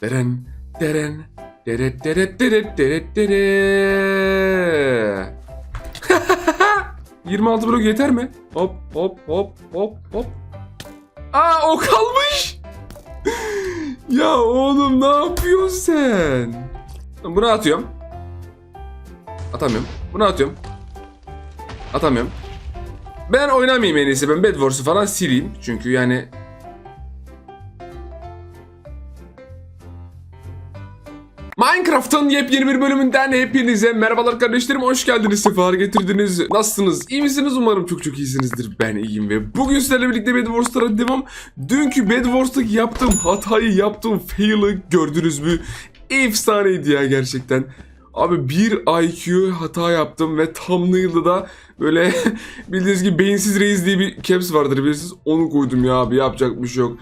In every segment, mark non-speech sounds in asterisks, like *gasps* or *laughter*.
Deren, deren, deret, deret, deret, deret, deret. *laughs* 26 blok yeter mi? Hop, hop, hop, hop, hop. Aa o kalmış. *laughs* ya oğlum ne yapıyorsun sen? Bunu atıyorum. Atamıyorum. Bunu atıyorum. Atamıyorum. Ben oynamayayım en iyisi. Ben Bed Wars'u falan sileyim. Çünkü yani Minecraft'ın yepyeni bir bölümünden hepinize merhabalar kardeşlerim hoş geldiniz sefalar getirdiniz. Nasılsınız? İyi misiniz? Umarım çok çok iyisinizdir. Ben iyiyim ve bugün sizlerle birlikte Bed devam. Dünkü Bed Wars'taki yaptığım hatayı yaptığım fail'ı gördünüz mü? Efsaneydi ya gerçekten. Abi bir IQ hata yaptım ve thumbnail'da da böyle *laughs* bildiğiniz gibi beyinsiz reis diye bir caps vardır bilirsiniz. Onu koydum ya abi yapacak bir şey yok.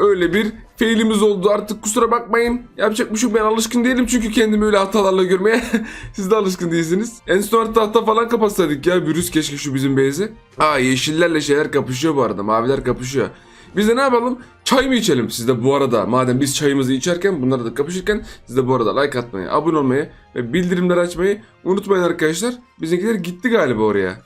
Öyle bir failimiz oldu artık kusura bakmayın. Yapacak bir şey ben alışkın değilim çünkü kendimi öyle hatalarla görmeye. *laughs* Siz de alışkın değilsiniz. En son hatta hatta falan kapatsaydık ya virüs keşke şu bizim beyzi. Aa yeşillerle şeyler kapışıyor bu arada maviler kapışıyor. Biz de ne yapalım? Çay mı içelim siz de bu arada? Madem biz çayımızı içerken bunları da kapışırken siz de bu arada like atmayı, abone olmayı ve bildirimleri açmayı unutmayın arkadaşlar. Bizimkiler gitti galiba oraya.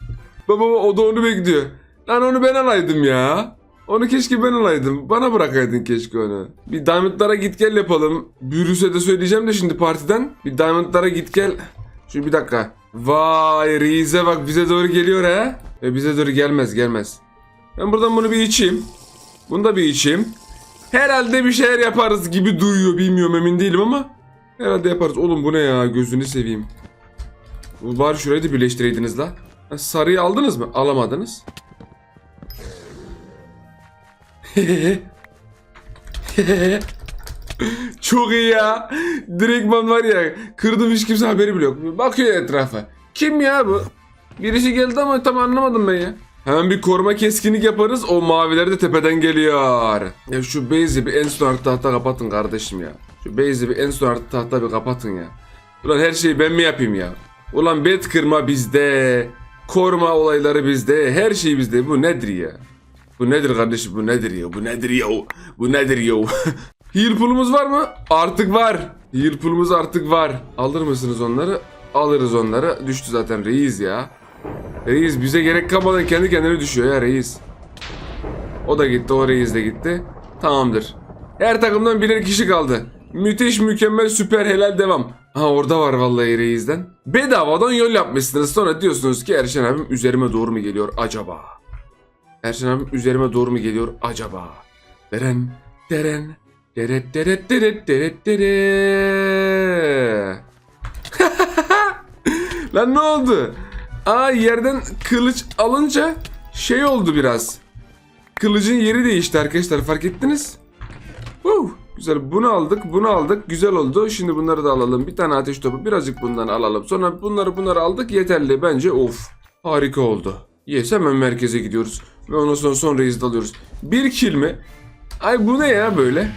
Baba o da onu bekliyor. Lan onu ben alaydım ya. Onu keşke ben alaydım. Bana bırakaydın keşke onu. Bir Diamond'lara git gel yapalım. Bürüs'e de söyleyeceğim de şimdi partiden. Bir Diamond'lara git gel. Şu bir dakika. Vay Rize bak bize doğru geliyor ha. Ve bize doğru gelmez gelmez. Ben buradan bunu bir içeyim. Bunu da bir içeyim. Herhalde bir şeyler yaparız gibi duyuyor. Bilmiyorum emin değilim ama. Herhalde yaparız. Oğlum bu ne ya gözünü seveyim. Bari şurayı da birleştireydiniz la. Sarıyı aldınız mı? Alamadınız. *laughs* Çok iyi ya. Direktman var ya. Kırdım hiç kimse haberi bile yok. Bakıyor etrafa. Kim ya bu? Birisi geldi ama tam anlamadım ben ya. Hemen bir koruma keskinlik yaparız. O maviler de tepeden geliyor. Ya şu base'i bir en son artı tahta kapatın kardeşim ya. Şu base'i bir en son artı tahta bir kapatın ya. Ulan her şeyi ben mi yapayım ya? Ulan bet kırma bizde. Koruma olayları bizde. Her şey bizde. Bu nedir ya? Bu nedir kardeşim? Bu nedir ya? Bu nedir ya? Bu nedir ya? *laughs* Heal pool'umuz var mı? Artık var. Heal pool'umuz artık var. Alır mısınız onları? Alırız onları. Düştü zaten reis ya. Reis bize gerek kalmadan kendi kendine düşüyor ya reis. O da gitti, o reis de gitti. Tamamdır. Her takımdan birer kişi kaldı. Müthiş, mükemmel, süper, helal devam. Ha orada var vallahi reisden. Bedavadan yol yapmışsınız. Sonra diyorsunuz ki Erşen abim üzerime doğru mu geliyor acaba? Erşen abim üzerime doğru mu geliyor acaba? Deren, deren, deret, deret, deret, deret, deret. *laughs* Lan ne oldu? Aa yerden kılıç alınca şey oldu biraz. Kılıcın yeri değişti arkadaşlar fark ettiniz? Woo, güzel bunu aldık bunu aldık güzel oldu. Şimdi bunları da alalım. Bir tane ateş topu birazcık bundan alalım. Sonra bunları bunları aldık yeterli bence of. Harika oldu. Yes hemen merkeze gidiyoruz. Ve ondan sonra son reis alıyoruz. Bir kill mi? Ay bu ne ya böyle?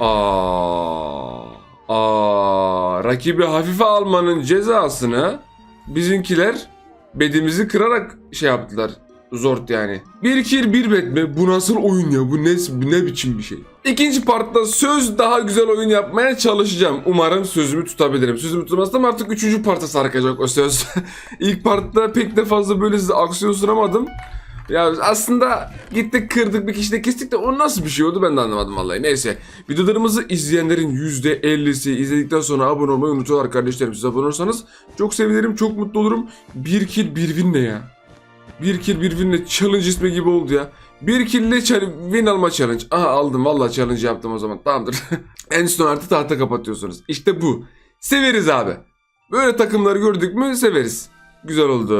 Aa, aa, rakibi hafife almanın cezasını bizimkiler bedimizi kırarak şey yaptılar. Zort yani. Bir kill bir bed mi? Bu nasıl oyun ya? Bu ne, bu ne biçim bir şey? İkinci partta söz daha güzel oyun yapmaya çalışacağım. Umarım sözümü tutabilirim. Sözümü tutmazsam artık üçüncü parta sarkacak o söz. *laughs* İlk partta pek de fazla böyle size aksiyon sunamadım. Ya aslında gittik kırdık bir kişi de kestik de o nasıl bir şey oldu ben de anlamadım vallahi. Neyse videolarımızı izleyenlerin %50'si izledikten sonra abone olmayı unutuyorlar kardeşlerim. Siz abone olursanız çok sevinirim çok mutlu olurum. Bir kill bir win ne ya? Bir kill bir win ne challenge ismi gibi oldu ya. Bir kill ile chal- win alma challenge. Aha aldım vallahi challenge yaptım o zaman tamamdır. *laughs* en son artı tahta kapatıyorsunuz. İşte bu. Severiz abi. Böyle takımları gördük mü severiz. Güzel oldu.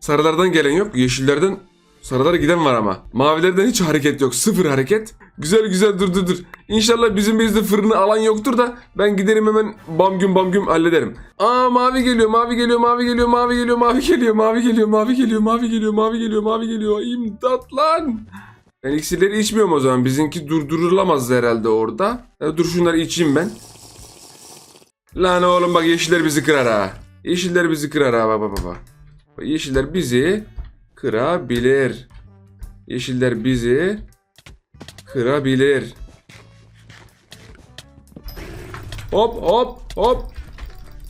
Sarılardan gelen yok. Yeşillerden Sarılara giden var ama. Mavilerden hiç hareket yok. Sıfır hareket. Güzel güzel dur dur dur. İnşallah bizim bizde fırını alan yoktur da ben giderim hemen bam güm bam güm hallederim. Aa mavi geliyor mavi geliyor mavi geliyor mavi geliyor mavi geliyor mavi geliyor mavi geliyor mavi geliyor mavi geliyor mavi geliyor. İmdat lan. Ben iksirleri içmiyorum o zaman. Bizimki durdurulamaz herhalde orada. Ya dur şunları içeyim ben. Lan oğlum bak yeşiller bizi kırar ha. Yeşiller bizi kırar ha baba baba. Yeşiller bizi kırabilir. Yeşiller bizi kırabilir. Hop hop hop.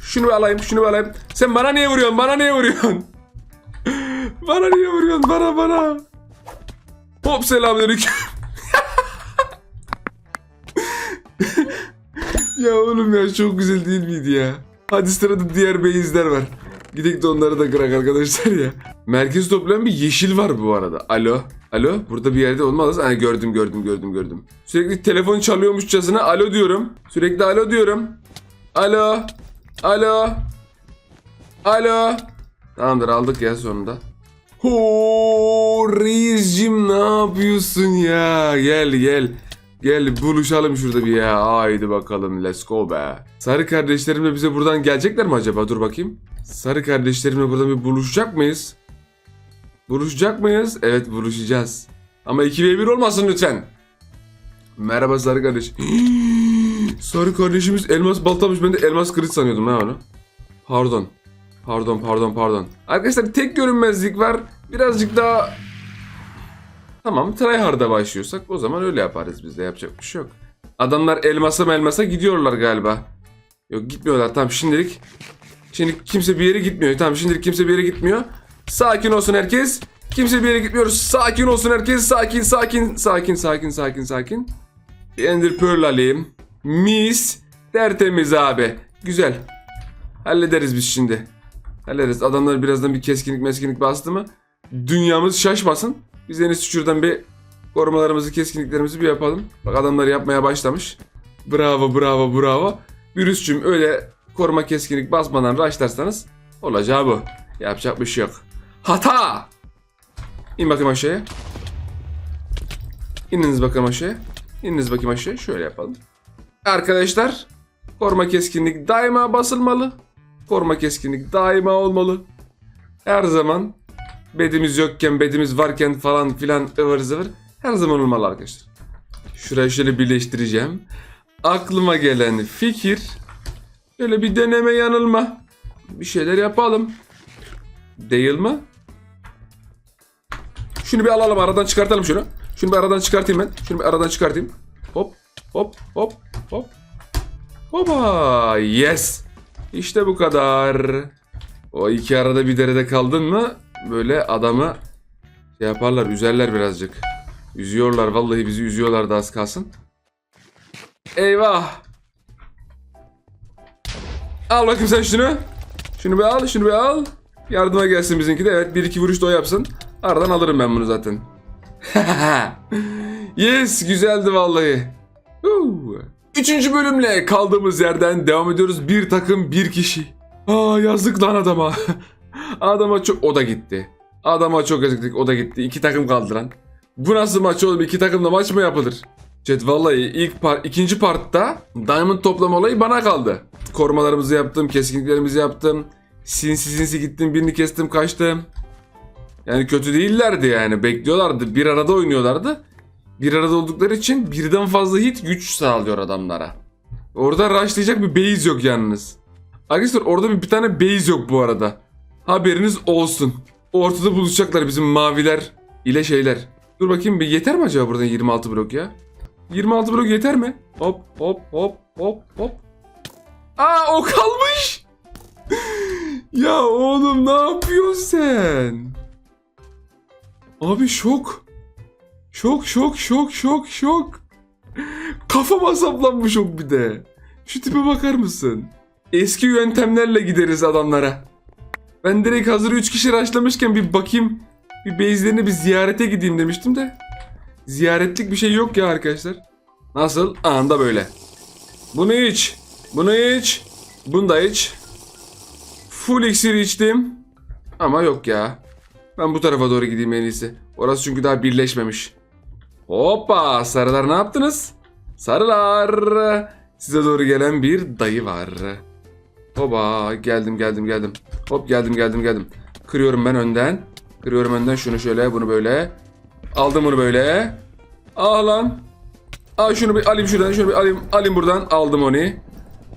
Şunu alayım şunu alayım. Sen bana niye vuruyorsun bana niye vuruyorsun? *laughs* bana niye vuruyorsun bana bana. Hop selamünaleyküm. *laughs* ya oğlum ya çok güzel değil miydi ya? Hadi sırada diğer beyizler var. Gidelim de onları da kırak arkadaşlar ya. Merkez toplayan bir yeşil var bu arada. Alo. Alo. Burada bir yerde olmaz. Ha, gördüm gördüm gördüm gördüm. Sürekli telefon çalıyormuşçasına alo diyorum. Sürekli alo diyorum. Alo. Alo. Alo. Tamamdır aldık ya sonunda. Ho reiscim ne yapıyorsun ya? Gel gel. Gel buluşalım şurada bir ya. Haydi bakalım let's go be. Sarı kardeşlerimle bize buradan gelecekler mi acaba? Dur bakayım. Sarı kardeşlerimle burada bir buluşacak mıyız? Buluşacak mıyız? Evet buluşacağız. Ama 2v1 olmasın lütfen. Merhaba sarı kardeş. *gasps* sarı kardeşimiz elmas baltamış. Ben de elmas kılıç sanıyordum ha onu. Pardon. Pardon pardon pardon. Arkadaşlar tek görünmezlik var. Birazcık daha... Tamam tryhard'a başlıyorsak o zaman öyle yaparız biz de yapacak bir şey yok. Adamlar elmasa melmasa gidiyorlar galiba. Yok gitmiyorlar tamam şimdilik. Şimdi kimse bir yere gitmiyor. Tamam şimdilik kimse bir yere gitmiyor. Sakin olsun herkes. Kimse bir yere gitmiyor. Sakin olsun herkes. Sakin sakin sakin sakin sakin sakin. Ender Pearl alayım. Mis. Tertemiz abi. Güzel. Hallederiz biz şimdi. Hallederiz. Adamlar birazdan bir keskinlik meskinlik bastı mı? Dünyamız şaşmasın. Biz en iyisi bir korumalarımızı, keskinliklerimizi bir yapalım. Bak adamlar yapmaya başlamış. Bravo, bravo, bravo. Virüsçüm öyle koruma keskinlik basmadan rushlarsanız olacağı bu. Yapacak bir şey yok. Hata! İn bakayım aşağıya. İniniz bakayım aşağıya. İniniz bakayım aşağıya. Şöyle yapalım. Arkadaşlar koruma keskinlik daima basılmalı. Koruma keskinlik daima olmalı. Her zaman bedimiz yokken bedimiz varken falan filan ıvır zıvır her zaman olmalı arkadaşlar. Şurayı şöyle birleştireceğim. Aklıma gelen fikir şöyle bir deneme yanılma. Bir şeyler yapalım. Değil mi? Şunu bir alalım aradan çıkartalım şunu. Şunu bir aradan çıkartayım ben. Şunu bir aradan çıkartayım. Hop hop hop hop. Hopa yes. İşte bu kadar. O iki arada bir derede kaldın mı böyle adamı şey yaparlar üzerler birazcık. Üzüyorlar vallahi bizi üzüyorlar da az kalsın. Eyvah. Al bakayım sen şunu. Şunu bir al, şunu bir al. Yardıma gelsin bizimki de. Evet bir iki vuruş da o yapsın. Aradan alırım ben bunu zaten. *laughs* yes güzeldi vallahi. Üçüncü bölümle kaldığımız yerden devam ediyoruz. Bir takım bir kişi. Aa yazık lan adama. *laughs* adama çok... O da gitti. Adama çok yazıktık o da gitti. İki takım kaldı lan. Bu nasıl maç oğlum? İki takımla maç mı yapılır? Chat vallahi ilk par ikinci partta Diamond toplama olayı bana kaldı. Korumalarımızı yaptım, keskinliklerimizi yaptım. Sinsi sinsi gittim, birini kestim, kaçtım. Yani kötü değillerdi yani. Bekliyorlardı. Bir arada oynuyorlardı. Bir arada oldukları için birden fazla hit güç sağlıyor adamlara. Orada rushlayacak bir base yok yalnız. Arkadaşlar orada bir, bir tane base yok bu arada. Haberiniz olsun. Ortada buluşacaklar bizim maviler ile şeyler. Dur bakayım bir yeter mi acaba buradan 26 blok ya? 26 blok yeter mi? Hop hop hop hop hop. Aa o kalmış. *laughs* ya oğlum ne yapıyorsun sen? Abi şok. Şok şok şok şok şok. Kafama saplanmış ok bir de. Şu tipe bakar mısın? Eski yöntemlerle gideriz adamlara. Ben direkt hazır 3 kişi raşlamışken bir bakayım. Bir base'lerine bir ziyarete gideyim demiştim de. Ziyaretlik bir şey yok ya arkadaşlar. Nasıl? Anında böyle. Bunu iç. Bunu iç. Bunu da iç. Full iksir içtim. Ama yok ya. Ben bu tarafa doğru gideyim en iyisi. Orası çünkü daha birleşmemiş. Hoppa sarılar ne yaptınız? Sarılar. Size doğru gelen bir dayı var. Hopa geldim geldim geldim. Hop geldim geldim geldim. Kırıyorum ben önden. Kırıyorum önden şunu şöyle bunu böyle. Aldım bunu böyle. Al lan. Al şunu bir alayım şuradan şunu bir alayım. Alayım buradan aldım onu.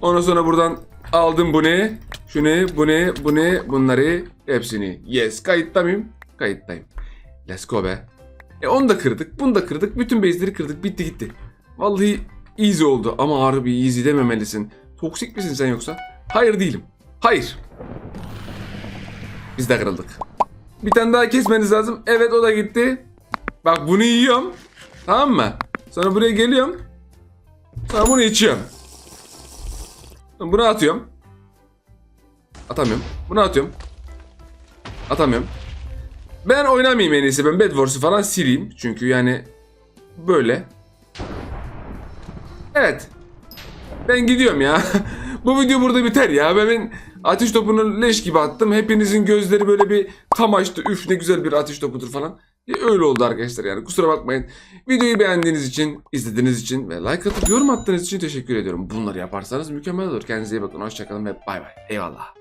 Ondan sonra buradan aldım bunu. Şunu bunu bunu bunları hepsini. Yes kayıtta mıyım? Kayıttayım. Let's go be. E onu da kırdık bunu da kırdık. Bütün base'leri kırdık bitti gitti. Vallahi easy oldu ama harbi easy dememelisin. Toksik misin sen yoksa? Hayır değilim. Hayır. Biz de kırıldık. Bir tane daha kesmeniz lazım. Evet o da gitti. Bak bunu yiyorum. Tamam mı? Sonra buraya geliyorum. Sonra bunu içiyorum. Bunu atıyorum. Atamıyorum. Bunu atıyorum. Atamıyorum. Ben oynamayayım en iyisi. Ben Bed Wars'u falan sileyim. Çünkü yani böyle. Evet. Ben gidiyorum ya. *laughs* Bu video burada biter ya. Ben, ateş topunu leş gibi attım. Hepinizin gözleri böyle bir tam açtı. Üf ne güzel bir ateş topudur falan. Ya Öyle oldu arkadaşlar yani kusura bakmayın. Videoyu beğendiğiniz için, izlediğiniz için ve like atıp yorum attığınız için teşekkür ediyorum. Bunları yaparsanız mükemmel olur. Kendinize iyi bakın. Hoşçakalın ve bay bay. Eyvallah.